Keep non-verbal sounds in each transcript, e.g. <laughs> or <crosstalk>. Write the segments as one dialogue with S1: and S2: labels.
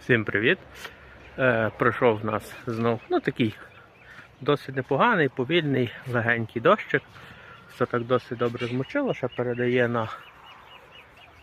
S1: Всім привіт! Е, пройшов в нас знов ну, такий досить непоганий, повільний, легенький дощик. Все так досить добре змочило, ще передає на,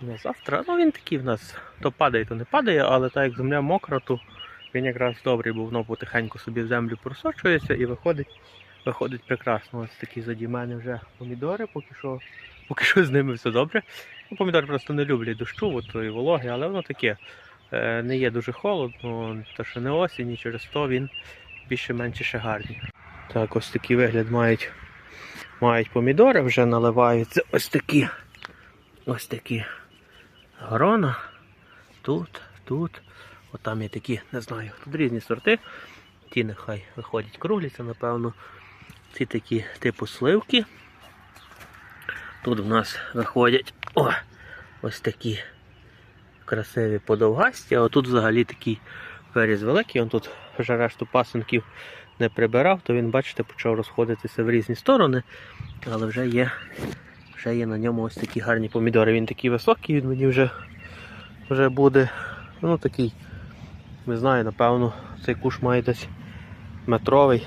S1: на завтра. Ну він такий в нас то падає, то не падає, але так як земля мокра, то він якраз добрий, бо воно потихеньку собі в землю просочується і виходить, виходить прекрасно. Ось такі заді мене вже помідори, поки що, поки що з ними все добре. Ну, помідори просто не люблять дощу, от, і вологи, але воно таке. Е, не є дуже холодно, то що не осінь, і через то він більше-менше ще гарний. Так, ось такий вигляд мають, мають помідори, вже наливаються ось такі ось такі грона. Тут, тут. От там є такі, не знаю, тут різні сорти. Ті нехай виходять круглі, це напевно. Ці такі типу сливки. Тут в нас виходять о, ось такі красиві подовгасті, а отут взагалі такий перець великий, он тут вже решту пасенків не прибирав, то він, бачите, почав розходитися в різні сторони, але вже є вже є на ньому ось такі гарні помідори. Він такий високий, він мені вже вже буде ну такий, не знаю, напевно, цей куш має десь метровий.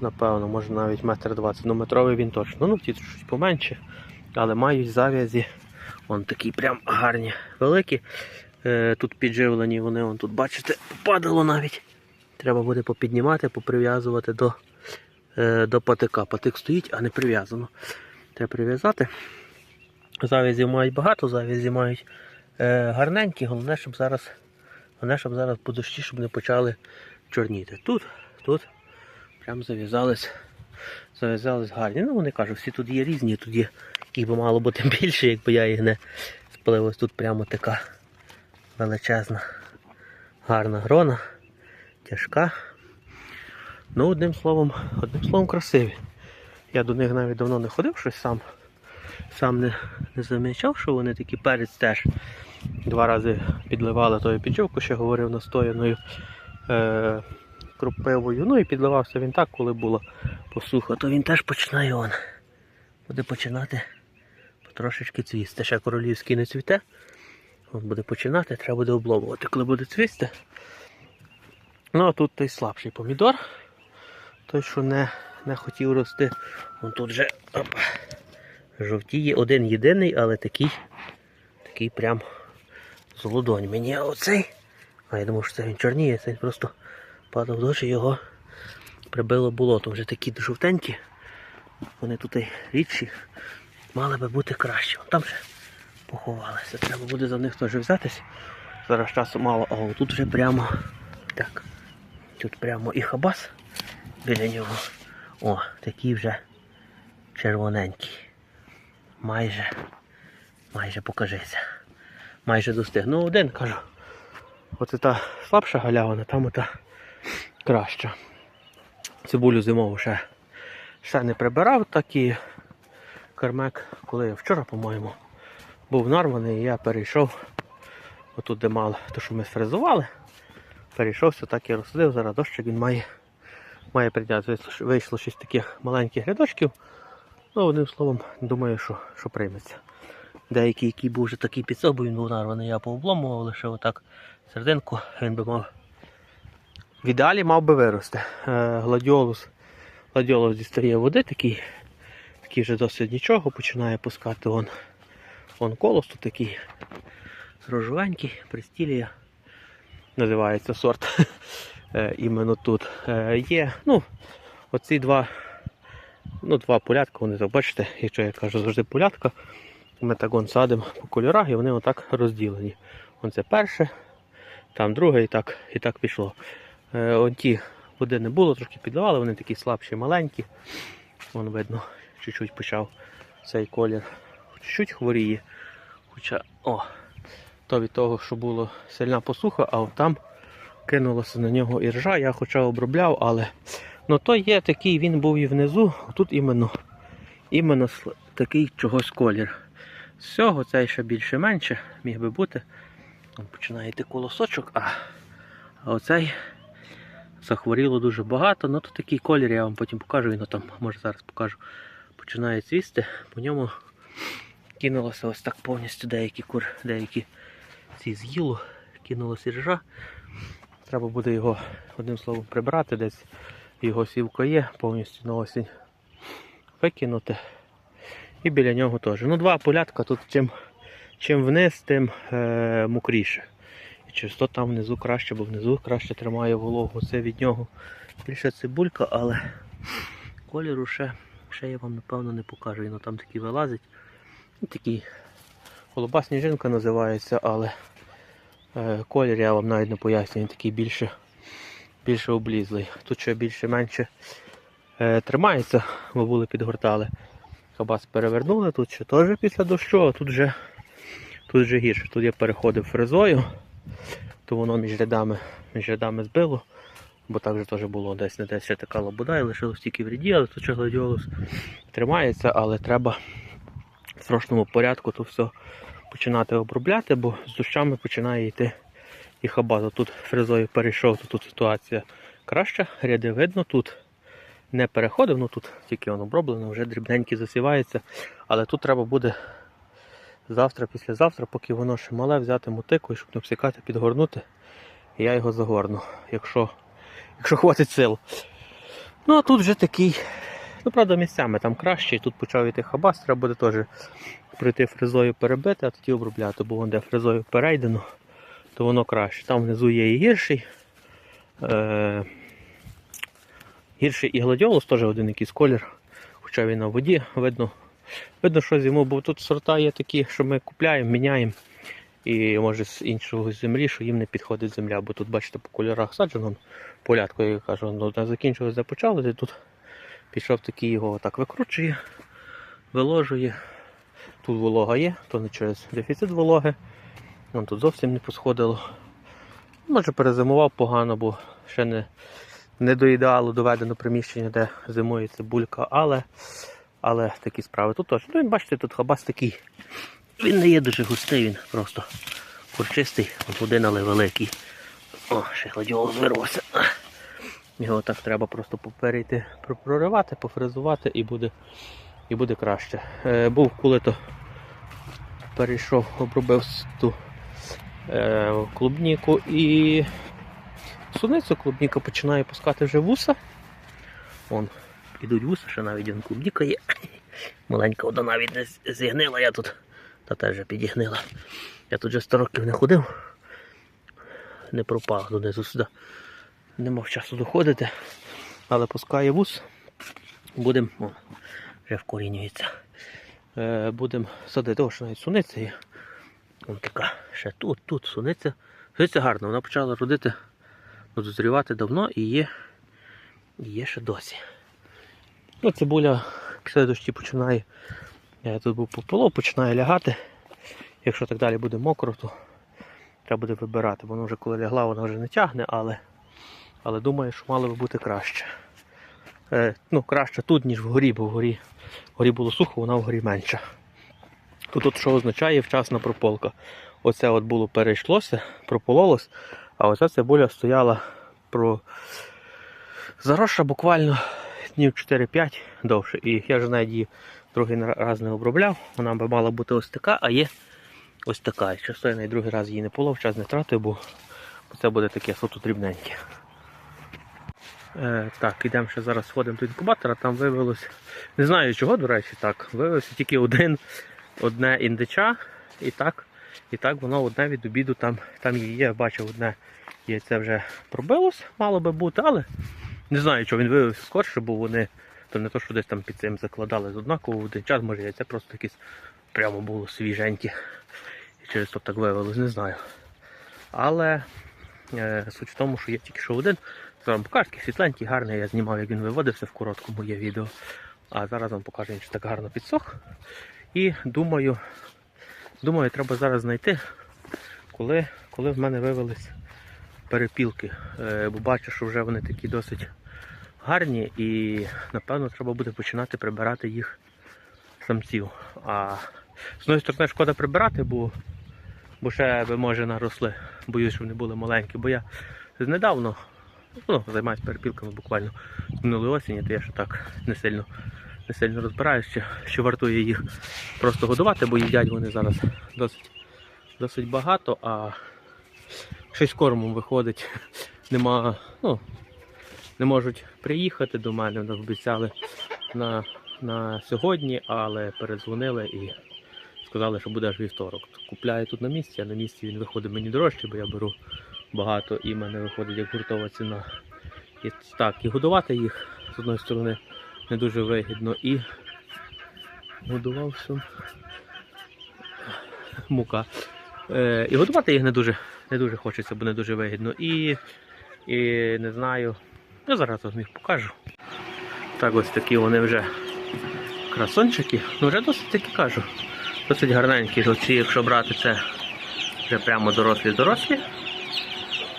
S1: Напевно, може навіть метр двадцять, ну метровий він точно. Ну ті щось поменше, але мають зав'язі Вон такі прям гарні великі. Е, Тут підживлені вони, вон тут, бачите, попадало навіть. Треба буде попіднімати, поприв'язувати до е, до патика. Патик стоїть, а не прив'язано. Треба прив'язати. Завязів мають багато, завязі мають е, гарненькі, головне, щоб зараз головне, щоб зараз по дощі, щоб не почали чорніти. Тут, тут прям зав'язались зав'язались гарні. Ну, вони кажуть, всі тут є різні, тут є їх би мало бути <laughs> більше, якби я їх не сплив. Ось тут прямо така величезна, гарна грона, тяжка. Ну, одним словом, одним словом, красиві. Я до них навіть давно не ходив щось сам. Сам не, не замічав, що вони такі перець теж. Два рази підливали тою підживку, ще говорив настояною е, кропивою. Ну і підливався він так, коли було посуха, то він теж починає он. Буде починати потрошечки цвісти. Ще королівський не цвіте. От буде починати, треба буде обломувати, коли буде цвісти. Ну а тут той слабший помідор. Той, що не не хотів рости. Вон тут вже опа, жовтіє один єдиний, але такий такий прям з ладонь. Мені оцей. А я думав, що це він чорніє, це він просто падав дощ і його прибило болото. Вже такі жовтенькі. Вони тут і рідші. Мали би бути краще. Там ще поховалися. Треба буде за них теж взятись. Зараз часу мало, а тут вже прямо так. Тут прямо і хабас біля нього. О, такий вже червоненький. Майже, майже покажися. Майже достиг. Ну один кажу. Оце та слабша галявина, там ота краща. Цибулю зимову ще, ще не прибирав, так і кермек, коли вчора, по-моєму, був нарваний, і я перейшов отут, де мало, то що ми сфрезували, перейшовся, так і розсадив, зараз дощик він має має прийняти. Вийшло, шість таких маленьких рядочків. Ну, одним словом, думаю, що що прийметься. Деякий, який був вже такий під собою, він був нарваний, я пообломував, лише отак серединку він би мав. В ідеалі мав би вирости. Е, Гладіолус, гладіолус дістає води, такий, такий вже досить нічого, починає пускати вон, вон колос, тут такий рожовенький, пристілія. Називається сорт. <laughs> Е, Іменно тут Е, є. Ну, оці два ну, два полятка, вони так бачите, якщо я кажу завжди полятка, ми так он садимо по кольорах і вони отак розділені. Вон це перше, там друге і так і так пішло. Е, он ті води не було, трошки підливали, вони такі слабші, маленькі. Вон видно, чуть-чуть почав цей колір. Чуть-чуть хворіє. Хоча, о, то від того, що було сильна посуха, а там кинулося на нього іржа, я хоча обробляв, але ну то є такий, він був і внизу, тут іменно, іменно такий чогось колір. З цього цей ще більше-менше міг би бути. Починає йти колосочок, а, а оцей захворіло дуже багато. Ну то такий колір, я вам потім покажу, він там, може зараз покажу. Починає цвісти, по ньому кинулося ось так повністю деякі кур, деякі ці з'їло, кинулося ржа. Треба буде його одним словом прибрати десь. Його сівка є, повністю на осінь викинути. І біля нього теж. Ну, два полятка тут чим, чим вниз, тим е, мокріше. І через там внизу краще, бо внизу краще тримає вологу. Це від нього більше цибулька, але кольору ще, ще я вам напевно не покажу. Він там такий вилазить. Ну, Такий голуба сніжинка називається, але е, колір я вам навіть не пояснюю, він такий більше, більше облізлий. Тут ще більше-менше е, тримається, бо були підгортали. Кабас перевернули, тут ще теж після дощу, а тут вже, тут вже гірше. Тут я переходив фрезою, то воно між рядами, між рядами збило, бо так же теж було десь не десь ще така лабуда і лишилось тільки в ряді, але тут ще гладіолус тримається, але треба в срочному порядку то все починати обробляти, бо з дощами починає йти і хабаза. Тут фрезою перейшов, то тут ситуація краща, ряди видно тут не переходив, ну тут тільки воно оброблено, вже дрібненькі засівається. Але тут треба буде завтра, післязавтра, поки воно ще мале, взяти мотику щоб не обсікати, підгорнути. І я його загорну, якщо, якщо хватить сил. Ну а тут вже такий, ну правда, місцями там краще, тут почав йти хабас, треба буде теж пройти фрезою перебити, а тоді обробляти, бо вон де фрезою перейдено, то воно краще. Там внизу є і гірший. Е- Гірший і гладіолус теж один якийсь колір, хоча він на воді, видно, видно, що зиму, бо тут сорта є такі, що ми купляємо, міняємо. І може з іншого землі, що їм не підходить земля, бо тут, бачите, по кольорах саджено полятку, я кажу, ну закінчилось, де почалося, і тут пішов такий його так викручує, виложує. Тут волога є, то не через дефіцит вологи. Вон тут зовсім не посходило. Може перезимував погано, бо ще не, не до ідеалу доведено приміщення, де зимує цибулька, але, але такі справи. Тут теж. Ну, бачите, тут хабас такий. Він не є дуже густий, він просто курчистий, один, але великий. О, ще гладіолус вирвався. Його так треба просто поперейти, про- проривати, пофрезувати і буде, і буде краще. Е, був коли то перейшов, обробив ту е, клубніку і суницю клубніка починає пускати вже вуса. Вон, ідуть вуса, ще навіть клубніка є. Маленька одна навіть не зігнила, я тут та теж вже підігнила. Я тут вже 100 років не ходив, не пропав донизу сюди. Не мав часу доходити, але пускає вус. Будемо, вже вкорінюється. Е, Будемо садити, о, що навіть суниця є. Вон така, ще тут, тут суниця. Суниця гарна, вона почала родити, ну, дозрівати давно і є, і є ще досі. Ну, цибуля після дощі починає, я тут був пополов, починає лягати. Якщо так далі буде мокро, то треба буде вибирати. Воно вже коли лягла, вона вже не тягне, але, але думаю, що мало би бути краще. Е, ну, краще тут, ніж вгорі, бо вгорі, вгорі було сухо, вона вгорі менша. Тут от що означає вчасна прополка. Оце от було перейшлося, пропололось, а оця цибуля стояла про заросша буквально днів 4-5 довше. І я вже навіть її другий раз не обробляв. Вона би мала бути ось така, а є ось така. Часто я навіть другий раз її не полов, час не тратив, бо це буде таке суто дрібненьке. Е, так, ідемо ще зараз сходимо до інкубатора, там виявилось, не знаю чого, до речі, так, виявився тільки один, одне індича, і так, і так воно одне від обіду там, там є, бачив одне яйце вже пробилось, мало би бути, але не знаю, чого він виявився скорше, бо вони то не то, що десь там під цим закладали з однаково в один час, може яйце просто якесь прямо було свіженьке. І через то так виявилось, не знаю. Але е, суть в тому, що є тільки що один. Це вам покажу, світленький, гарний. Я знімав, як він виводився в короткому є відео. А зараз вам покажу, він так гарно підсох. І думаю, думаю, треба зараз знайти, коли, коли в мене вивелись перепілки. Е, бо бачу, що вже вони такі досить гарні і напевно треба буде починати прибирати їх самців. А з однієї сторони шкода прибирати, бо, бо ще би може наросли. Боюсь, щоб вони були маленькі, бо я недавно ну, займаюся перепілками буквально з минулої осені, то я ще так не сильно, не сильно розбираюся, що, що вартує їх просто годувати, бо їдять вони зараз досить, досить багато, а щось кормом виходить. Нема, ну, не можуть приїхати до мене, вони обіцяли на, на сьогодні, але передзвонили і сказали, що буде аж вівторок. Купляю тут на місці, а на місці він виходить мені дорожче, бо я беру багато і мене виходить як гуртова ціна. І так, і годувати їх з одної сторони не дуже вигідно. І годувався мука. Е, і годувати їх не дуже, не дуже хочеться, бо не дуже вигідно. І, і не знаю. Я зараз вам їх покажу. Так ось такі вони вже красончики. Ну вже досить таки кажу. Досить гарненькі. Оці, якщо брати, це вже прямо дорослі-дорослі.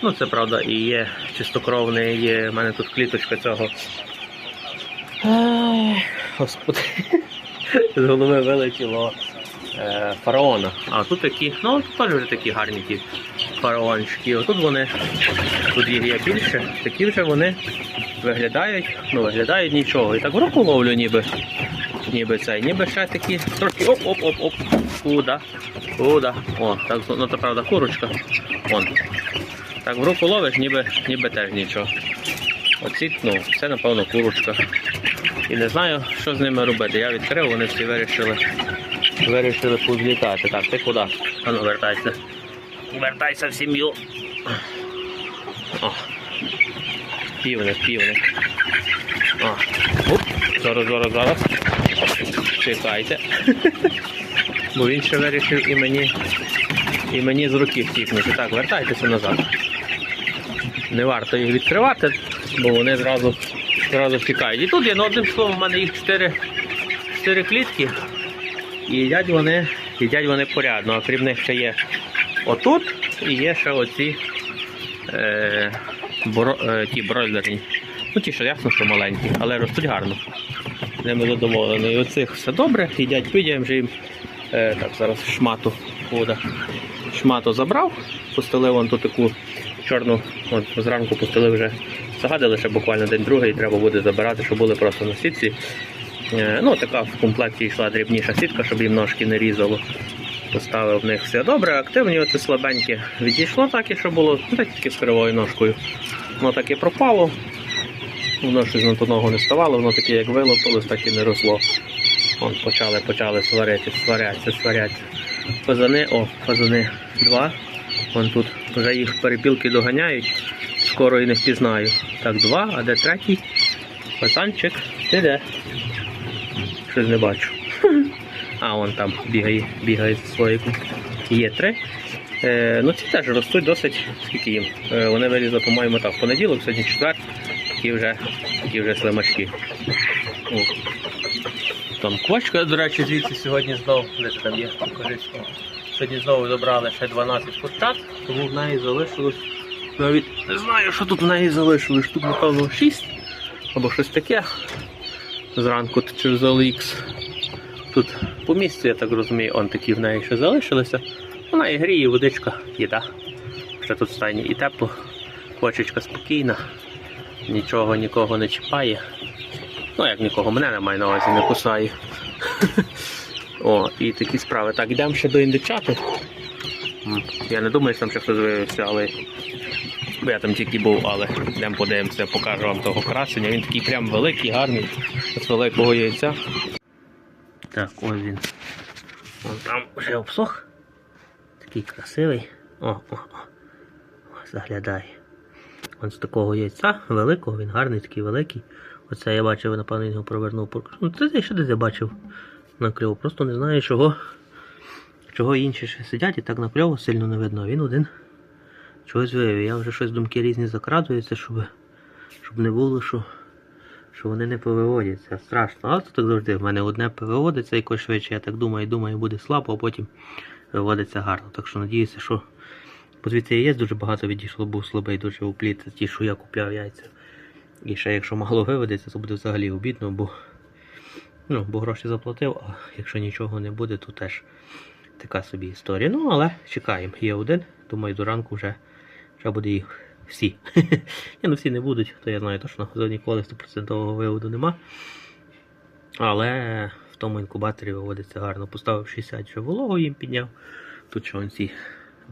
S1: Ну, це правда і є чистокровний, є. У мене тут кліточка цього. Ай, Господи. З голови вилетіло е, фараона. А тут такі, ну тут теж вже такі гарні ті фараончики. Отут вони, тут їх є більше, такі вже вони виглядають, ну виглядають нічого. І так в руку ловлю ніби. Ніби цей, ніби ще такі трошки оп-оп-оп-оп. Куда? Куда? О, так, ну це правда курочка. Вон. Так в руку ловиш, ніби, ніби теж нічого. Оці, ну, це напевно курочка. І не знаю, що з ними робити. Я відкрив, вони всі вирішили, вирішили позлітати. Так, ти куди? А ну вертайся. Вертайся в сім'ю. О. Півник, півник. О. Оп. Зараз, зараз, зараз. Чекайте. Бо він ще вирішив і мені, і мені з руки втікнути. Так, вертайтеся назад. Не варто їх відкривати, бо вони зразу, зразу втікають. І тут є, ну одним словом, в мене їх 4, 4 клітки. І їдять вони, їдять вони порядно. А крім них ще є отут і є ще оці е, бро, е, ті бройлерні. Ну ті, що ясно, що маленькі, але ростуть гарно. Ними задоволений. І оцих все добре, їдять підя, вже їм е, так, зараз шмату вода. Шмату забрав, постелив вон тут таку чорну, от зранку постелив вже. Загадили ще буквально день-другий, треба буде забирати, щоб були просто на сітці. Е, ну, така в комплекті йшла дрібніша сітка, щоб їм ножки не різало. Поставив в них все добре, активні, оце слабенькі. Відійшло так, і що було, тільки з кривою ножкою. Воно так і пропало. Воно щось на ту ногу не ставало, воно таке як вилупилось, так і не росло. Вон почали, почали сварити, сваряться, сваряться. Фазани, о, фазани два. Вон тут вже їх перепілки доганяють, скоро і не впізнаю. Так, два, а де третій? Фазанчик, ти де? Щось не бачу. <laughs> А, вон там бігає, бігає зі. Є три. Е, ну ці теж ростуть досить, скільки їм. Е, вони вилізли, по-моєму, так, в понеділок, сьогодні четвер, такі вже, такі вже слимачки. О. Там квачка, до речі, звідси сьогодні знову, де там є, покажись. Сьогодні знову забрали ще 12 курчат, тому в неї залишилось. Навіть не знаю, що тут в неї залишилось. Тут, напевно, 6 або щось таке. Зранку через OLX. Тут по місцю, я так розумію, он такі в неї ще залишилися. Вона і гріє, водичка, їда. Ще тут стані і тепло, кочечка спокійна, нічого нікого не чіпає. Ну, як нікого, мене немає на увазі, не кусає. <laughs> О, і такі справи. Так, йдемо ще до індичати. Я не думаю, що там ще хтось виявився, але. Бо я там тільки був, але йдемо подивимося, покажу вам того красення. Він такий прям великий, гарний, з великого яйця. Так, ось він. Вон там вже обсох. Такий красивий. О, о, о. Заглядає. Ось з такого яйця великого, він гарний, такий великий. Оце я бачив, напевно, він його провернув. Ну, це я ще десь я бачив на. Просто не знаю, чого, чого інші ще сидять і так на сильно не видно. Він один чогось виявив. Я вже щось думки різні закрадуються, щоб, щоб не було, що, що вони не повиводяться. Страшно. Але це так завжди. В мене одне повиводиться якось швидше, я так думаю, думаю, буде слабо, а потім виводиться гарно. Так що надіюся, що. Бо звідти яєць дуже багато відійшло, був слабий дуже упліт, ті, що я купляв яйця. І ще якщо мало виведеться, то буде взагалі обідно, бо, ну, бо гроші заплатив, а якщо нічого не буде, то теж така собі історія. Ну, але чекаємо. Є один, думаю, до ранку вже, вже буде їх всі. <laughs> Ні, ну всі не будуть, то я знаю точно, за ніколи 100% виводу нема. Але в тому інкубаторі виводиться гарно. Поставив 60 вже вологу їм підняв. Тут що ці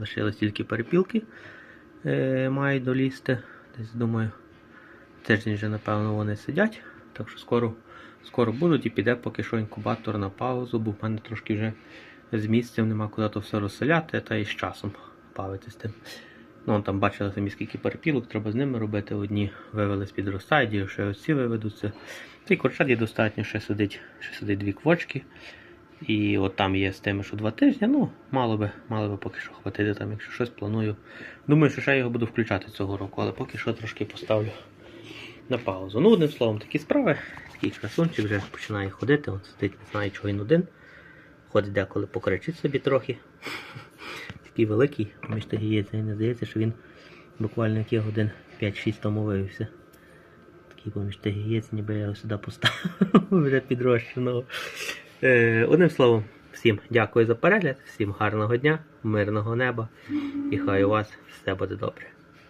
S1: лишились тільки перепілки. е, мають долізти. Десь думаю, тиждень вже, напевно, вони сидять. Так що скоро, скоро будуть і піде поки що інкубатор на паузу, бо в мене трошки вже з місцем нема куди то все розселяти, та і з часом бавитися з тим. Ну, там бачили самі скільки перепілок, треба з ними робити. Одні вивели з під розсайдів, ще оці виведуться. Та й курчат є достатньо, ще сидить, ще сидить дві квочки. І от там є з тими, що два тижні. Ну, мало би, мало би поки що хватити там, якщо щось планую. Думаю, що ще я його буду включати цього року, але поки що трошки поставлю на паузу. Ну, одним словом, такі справи. Такий красунчик вже починає ходити, от сидить, не знаю, чого він один. Ходить деколи покричить собі трохи. Такий великий, між тагіється, і не здається, що він буквально яких годин 5-6 тому виявився. Такий поміж тагієць, ніби я його сюди поставив <laughs> вже підрощеного. Е, одним словом, всім дякую за перегляд, всім гарного дня, мирного неба і хай у вас все буде добре.